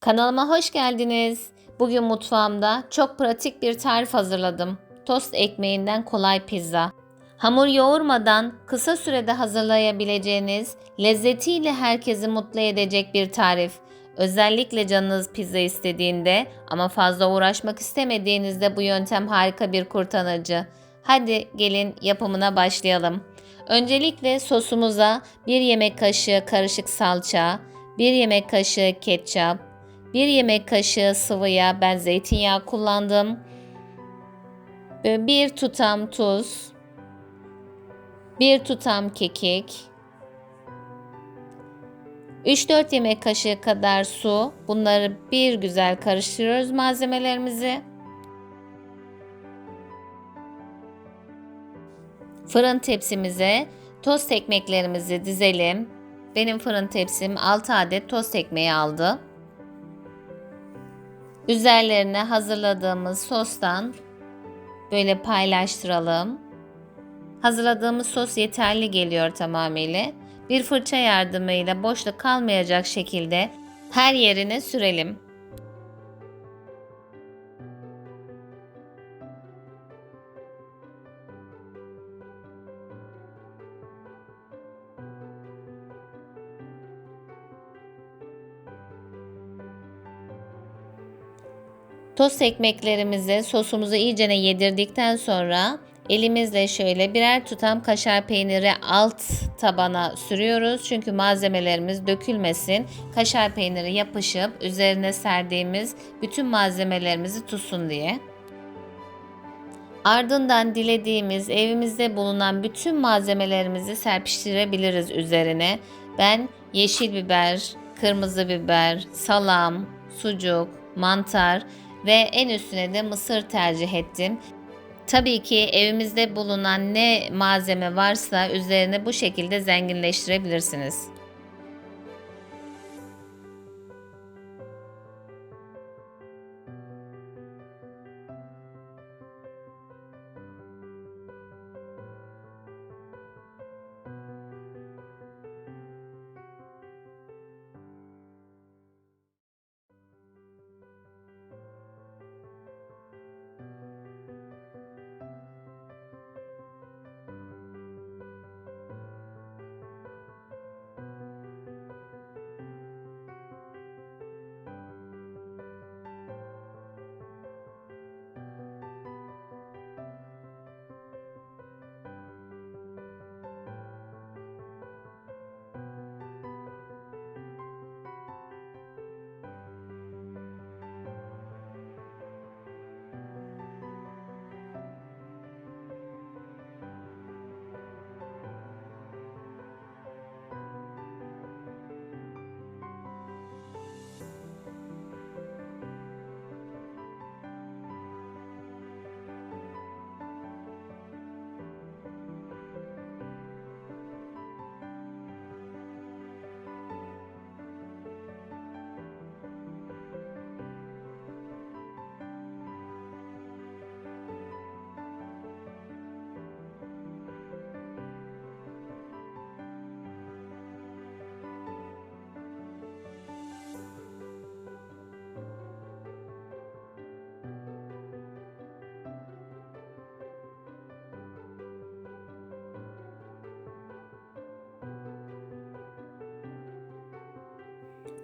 Kanalıma hoş geldiniz. Bugün mutfağımda çok pratik bir tarif hazırladım. Tost ekmeğinden kolay pizza. Hamur yoğurmadan kısa sürede hazırlayabileceğiniz, lezzetiyle herkesi mutlu edecek bir tarif. Özellikle canınız pizza istediğinde ama fazla uğraşmak istemediğinizde bu yöntem harika bir kurtarıcı. Hadi gelin yapımına başlayalım. Öncelikle sosumuza 1 yemek kaşığı karışık salça, 1 yemek kaşığı ketçap, 1 yemek kaşığı sıvı yağ, ben zeytinyağı kullandım. Ve 1 tutam tuz, 1 tutam kekik, 3-4 yemek kaşığı kadar su. Bunları bir güzel karıştırıyoruz malzemelerimizi. Fırın tepsimize tost ekmeklerimizi dizelim. Benim fırın tepsim 6 adet tost ekmeği aldı. Üzerlerine hazırladığımız sostan böyle paylaştıralım. Hazırladığımız sos yeterli geliyor tamamıyla. Bir fırça yardımıyla boşluk kalmayacak şekilde her yerine sürelim. Tost ekmeklerimizi sosumuzu iyicene yedirdikten sonra elimizle şöyle birer tutam kaşar peyniri alt tabana sürüyoruz. Çünkü malzemelerimiz dökülmesin. Kaşar peyniri yapışıp üzerine serdiğimiz bütün malzemelerimizi tutsun diye. Ardından dilediğimiz evimizde bulunan bütün malzemelerimizi serpiştirebiliriz üzerine. Ben yeşil biber, kırmızı biber, salam, sucuk, mantar ve en üstüne de mısır tercih ettim. Tabii ki evimizde bulunan ne malzeme varsa üzerine bu şekilde zenginleştirebilirsiniz.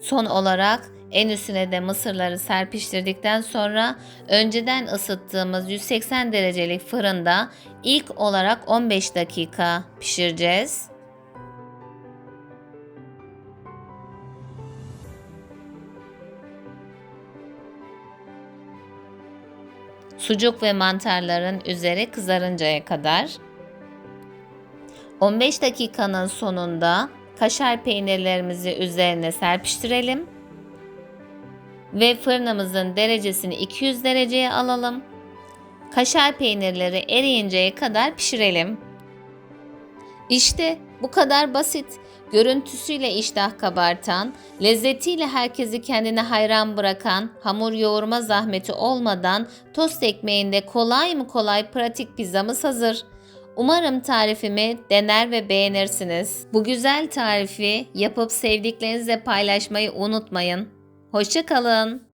Son olarak en üstüne de mısırları serpiştirdikten sonra önceden ısıttığımız 180 derecelik fırında ilk olarak 15 dakika pişireceğiz. Sucuk ve mantarların üzeri kızarıncaya kadar. 15 dakikanın sonunda kaşar peynirlerimizi üzerine serpiştirelim. Ve fırınımızın derecesini 200 dereceye alalım. Kaşar peynirleri eriyinceye kadar pişirelim. İşte bu kadar basit. Görüntüsüyle iştah kabartan, lezzetiyle herkesi kendine hayran bırakan, hamur yoğurma zahmeti olmadan tost ekmeğinde kolay mı kolay pratik pizzamız hazır. Umarım tarifimi dener ve beğenirsiniz. Bu güzel tarifi yapıp sevdiklerinizle paylaşmayı unutmayın. Hoşçakalın.